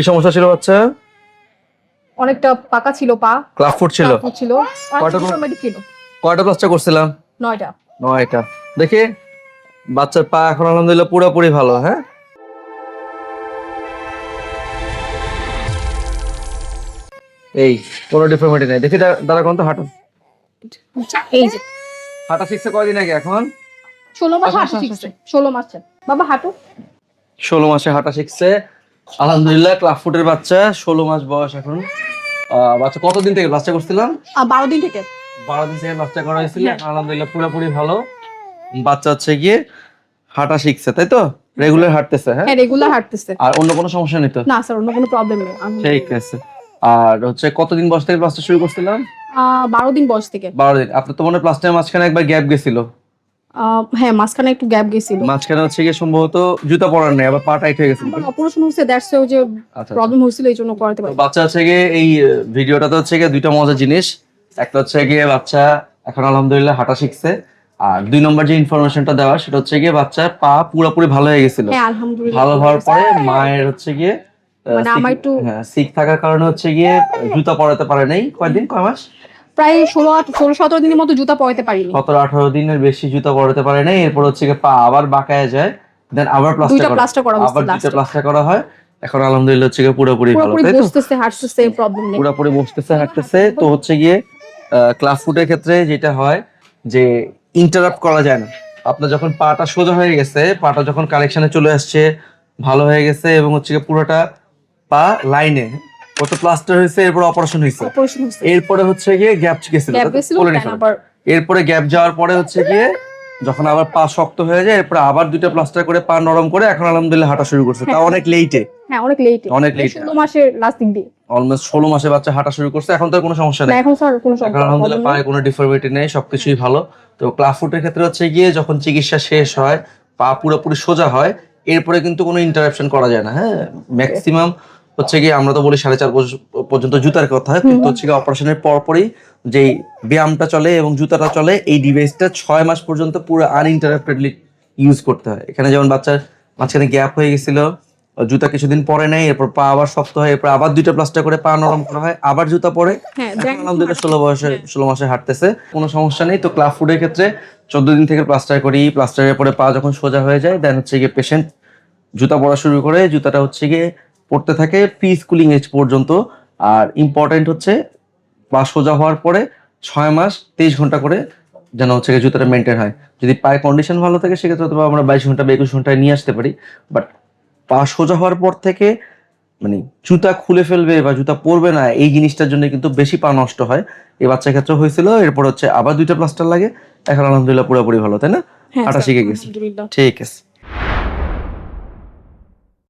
কি সমস্যা ছিল বাচ্চা? অনেকটা পাকা ছিল পা। ক্লাব ফুট ছিল? ছিল। কয়টা ছিল কয়টা করছিলাম? নয়টা। নয়টা। দেখি বাচ্চার পা এখন আলহামদুলিল্লাহ পুরোপুরি ভালো হ্যাঁ? এই কোনো ডিফর্মিটি নেই। দেখি দা- দাঁড়া কোন তো হাঁটো। এই যে। হাঁটা শিখছে কয়দিন আগে এখন? ষোলো মাস আচ্ছা, হাঁটু আচ্ছা, শিখছে। ষোলো মাস। বাবা হাঁটু। ষোলো মাসে হাঁটা শিখছে। আলহামদুলিল্লাহ ক্লাব ফুটের বাচ্চা ষোলো মাস বয়স এখন। বাচ্চা কতদিন থেকে বাচ্চা করছিলাম? বারো দিন থেকে। বারো দিন থেকে বাচ্চা করা হয়েছিল হ্যাঁ। আলহামদুলিল্লাহ পুরোপুরি ভালো। বাচ্চা হচ্ছে গিয়ে হাঁটা শিখছে তাই তো? রেগুলার হাঁটতেছে হ্যাঁ? হ্যাঁ রেগুলার হাঁটতেছে। আর অন্য কোনো সমস্যা নেই তো? না স্যার অন্য কোনো প্রবলেম নেই। ঠিক আছে। আর হচ্ছে কতদিন বয়স থেকে ক্লাসটা শুরু করছিলাম? বারো দিন বয়স থেকে। বারো দিন। আপনার তো মনে হয় ক্লাসটার মাঝখানে একবার গ্যাপ গেছিল। হ্যাঁ মাঝখানে একটু গ্যাপ গেছিল। মাঝখানে হচ্ছে গিয়ে সম্ভবত জুতা পরার নেই আবার পা টাইট হয়ে গেছিল আমার অপারেশন হচ্ছে দ্যাটস যে আচ্ছা প্রবলেম হয়েছিল এই জন্য করাতে পারি বাচ্চা হচ্ছে গিয়ে এই ভিডিওটাতে হচ্ছে গিয়ে দুইটা মজার জিনিস। একটা হচ্ছে গিয়ে বাচ্চা এখন আলহামদুলিল্লাহ হাঁটা শিখছে আর দুই নম্বর যে ইনফরমেশনটা দেওয়া সেটা হচ্ছে গিয়ে বাচ্চার পা পুরোপুরি ভালো হয়ে গেছিল। হ্যাঁ ভালো হওয়ার পরে মায়ের হচ্ছে গিয়ে মানে আমার একটু- হ্যাঁ সিক থাকার কারণে হচ্ছে গিয়ে জুতা পরাতে পারে নাই। কয়দিন? কয় মাস? প্রায় ষোলো ষোলো সতেরো দিনের মতো জুতা পরাতে পারিনি। সতেরো আঠারো দিনের বেশি জুতা পরাতে পারে নাই। এরপর হচ্ছে গিয়ে পা আবার বাঁকায় যায় দেন আবার প্লাস্টার প্লাস্টার করা আবার দুইটা প্লাস্টার করা হয়। এখন আলহামদুলিল্লাহ হচ্ছে গিয়ে পুরোপুরি ভালো পুরোপুরি তাই তো? বসতেছে হাঁটতেছে প্রবলেম নেই। পুরোপুরি বসতেছে হাঁটতেছে। তো হচ্ছে গিয়ে ক্লাস ফুটের ক্ষেত্রে যেটা হয় যে ইন্টারাপ্ট করা যায় না। আপনার যখন পাটা সোজা হয়ে গেছে পাটা যখন কালেকশনে চলে আসছে ভালো হয়ে গেছে এবং হচ্ছে পুরোটা পা লাইনে কত প্লাস্টার হয়েছে এরপর অপারেশন হয়েছে। অপারেশন এরপরে হচ্ছে গিয়ে গ্যাপ গেছিল এরপরে গ্যাপ যাওয়ার পরে হচ্ছে গিয়ে যখন আবার পা শক্ত হয়ে যায় এরপরে আবার দুইটা প্লাস্টার করে পা নরম করে এখন আলহামদুলিল্লাহ হাঁটা শুরু করছে। তা অনেক লেটে হ্যাঁ অনেক লেট অনেক late। ষোলো মাসের লাস্ট দিয়ে। অলমোস্ট ষোলো মাসে বাচ্চা হাঁটা শুরু করছে এখন তো কোনো সমস্যা নেই। এখন স্যার কোনো এখন আলহামদুলিল্লাহ পায়ে কোনো ডিফর্মিটি নেই সবকিছুই ভালো। তো ক্লাস ফুটের ক্ষেত্রে হচ্ছে গিয়ে যখন চিকিৎসা শেষ হয় পা পুরোপুরি সোজা হয় এরপরে কিন্তু কোনো ইন্টারাপশন করা যায় না হ্যাঁ। ম্যাক্সিমাম হচ্ছে গিয়ে আমরা তো বলি সাড়ে চার বছর পর্যন্ত জুতার কথা কিন্তু হচ্ছে গিয়ে অপারেশনের পরপরই যে ব্যায়ামটা চলে এবং জুতাটা চলে এই ডিভাইসটা ছয় মাস পর্যন্ত পুরো আনইন্টারাপ্টেডলি ইউজ করতে হয়। এখানে যেমন বাচ্চার মাঝখানে গ্যাপ হয়ে গেছিল জুতা কিছুদিন পরে নেই এরপর পা আবার শক্ত হয় এরপর আবার দুইটা প্লাস্টার করে পা নরম করা হয় আবার জুতা পরে। হ্যাঁ আলহামদুলিল্লাহ ষোলো বয়সে ষোলো মাসে হাঁটতেছে কোনো সমস্যা নেই। তো ক্লাব ফুডের ক্ষেত্রে চোদ্দ দিন থেকে প্লাস্টার করি প্লাস্টারের পরে পা যখন সোজা হয়ে যায় দেন হচ্ছে গিয়ে পেশেন্ট জুতা পরা শুরু করে জুতাটা হচ্ছে গিয়ে পড়তে থাকে প্রি স্কুলিং এজ পর্যন্ত। আর ইম্পর্টেন্ট হচ্ছে পা সোজা হওয়ার পরে ছয় মাস তেইশ ঘণ্টা করে যেন হচ্ছে জুতাটা মেনটেন হয়। যদি পায়ের কন্ডিশন ভালো থাকে সেক্ষেত্রে হয়তো আমরা বাইশ ঘণ্টা বা একুশ ঘন্টায় নিয়ে আসতে পারি। বাট পা সোজা হওয়ার পর থেকে মানে জুতা খুলে ফেলবে বা জুতা পরবে না এই জিনিসটার জন্য কিন্তু বেশি পা নষ্ট হয়। এই বাচ্চার ক্ষেত্রে হয়েছিল এরপর হচ্ছে আবার দুইটা প্লাস্টার লাগে। এখন আলহামদুলিল্লাহ পুরোপুরি ভালো তাই না? হ্যাঁ স্যার, শিখে গেছে ঠিক আছে।